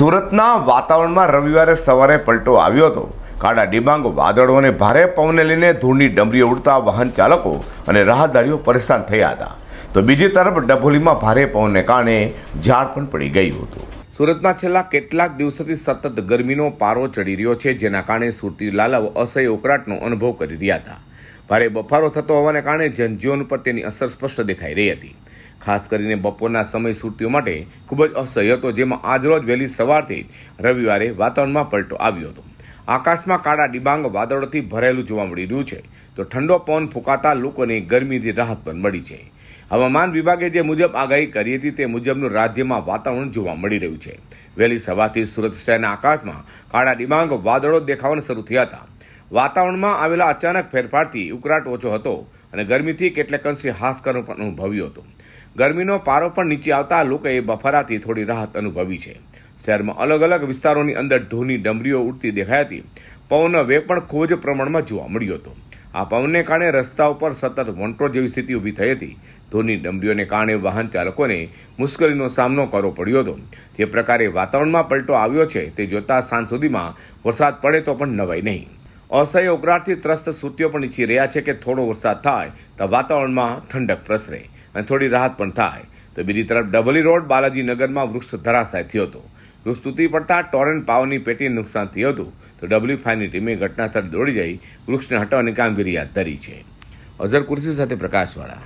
સુરતના વાતાવરણમાં રવિવારે સવારે પલટો આવ્યો હતો. કાળા ડિબાંગ, વાદળો અને ભારે પવનને લઈને ધૂળની ડમરીઓ ઉડતા વાહન ચાલકો અને રાહદારીઓ પરેશાન થયા હતા. તો બીજી તરફ ડભોલીમાં ભારે પવનને કારણે ઝાડ પણ પડી ગયું હતું. સુરતમાં છેલ્લા કેટલાક દિવસોથી સતત ગરમીનો પારો ચડી રહ્યો છે, જેના કારણે સુરતી લાલાઓ અસહ્ય ઉકળાટનો અનુભવ કરી રહ્યા હતા. ભારે બફારો થતો હોવાને કારણે જનજીવન પર તેની અસર સ્પષ્ટ દેખાઈ રહી હતી. ખાસ કરીને બપોરના સમય સુરતીઓ માટે ખૂબ જ અસહ્ય હતો, જેમાં આજરોજ વહેલી સવારથી રવિવારે વાતાવરણમાં પલટો આવ્યો હતો. આકાશમાં કાળા ડિબાંગ વાદળોથી ભરાયેલું જોવા મળી રહ્યું છે. તો ઠંડો પવન ફૂંકાતા લોકોને ગરમીથી રાહત પણ મળી છે. હવામાન વિભાગે જે મુજબ આગાહી કરી હતી, તે મુજબનું રાજ્યમાં વાતાવરણ જોવા મળી રહ્યું છે. વહેલી સવારથી સુરત શહેરના આકાશમાં કાળા ડિબાંગ વાદળો દેખાવાના શરૂ થયા હતા. વાતાવરણમાં આવેલા અચાનક ફેરફારથી ઉકળાટ ઓછો હતો. અને ગરમીથી કેટલાક અંશે હાશકારો પણ અનુભવ્યો હતો. ગરમીનો પારો પણ નીચે આવતા લોકોએ બફારાથી થોડી રાહત અનુભવી છે. શહેરમાં અલગ અલગ વિસ્તારોની અંદર ધોની ડમરીઓ ઉડતી દેખાઈ હતી. પવનનો વેગ પણ ખૂબ જ પ્રમાણમાં જોવા મળ્યો હતો. આ પવનને કારણે રસ્તા ઉપર સતત વંટોળ જેવી સ્થિતિ ઊભી થઈ હતી. ધોની ડમરીઓને કારણે વાહન ચાલકોને મુશ્કેલીનો સામનો કરવો પડ્યો હતો. જે પ્રકારે વાતાવરણમાં પલટો આવ્યો છે, તે જોતા સાંજ સુધીમાં વરસાદ પડે તો પણ નવાય નહીં. અસહ્ય ઉકળાટથી ત્રસ્ત સુરતીઓ પણ ઈચ્છી રહ્યા છે કે થોડો વરસાદ થાય તો વાતાવરણમાં ઠંડક પ્રસરે અને થોડી રાહત પણ થાય. તો બીજી તરફ ડબલી રોડ બાલાજી નગરમાં વૃક્ષ ધરાશાય થયો હતો. વૃક્ષ તૂટી પડતા ટોરેન્ટ પાવરની પેટીને નુકસાન થયું હતું. તો ડબલ્યુ ફાઈની ટીમે ઘટના સ્થળે દોડી જઈ વૃક્ષને હટાવવાની કામગીરી હાથ ધરી છે. અઝર કુર્સી સાથે પ્રકાશવાળા.